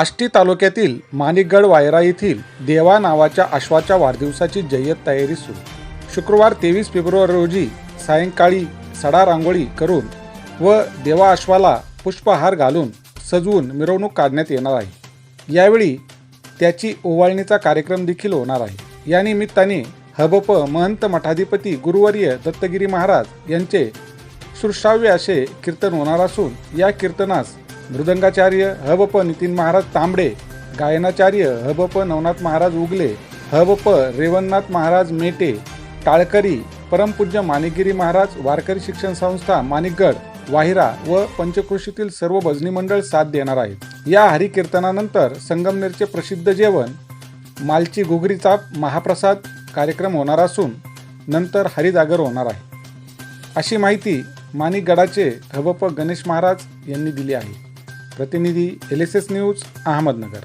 आष्टी तालुक्यातील माणिकगड वायरा येथील देवा नावाच्या अश्वाच्या वाढदिवसाची जय्यत तयारी सुरू. शुक्रवार तेवीस फेब्रुवारी रोजी सायंकाळी सडा रांगोळी करून व देवा अश्वाला पुष्पहार घालून सजवून मिरवणूक काढण्यात येणार आहे. यावेळी त्याची ओवाळणीचा कार्यक्रम देखील होणार आहे. या निमित्ताने हबप महंत मठाधिपती गुरुवर्य दत्तगिरी महाराज यांचे सुश्राव्य असे कीर्तन होणार असून या कीर्तनास मृदंगाचार्य हबप नितीन महाराज तांबडे गायनाचार्य हबप नवनाथ महाराज उगले हबप रेवणनाथ महाराज मेटे टाळकरी परमपूज्य माणिकगिरी महाराज वारकरी शिक्षण संस्था माणिकगड वाहिरा व पंचकृषीतील सर्व भजनी मंडळ साथ देणार आहेत. या हरिकीर्तनानंतर संगमनेरचे प्रसिद्ध जेवण मालची घुगरीचा महाप्रसाद कार्यक्रम होणार असून नंतर हरिजागर होणार आहे. अशी माहिती माणिकगडाचे हबप गणेश महाराज यांनी दिली आहे. प्रतिनिधी L S S news Ahmednagar.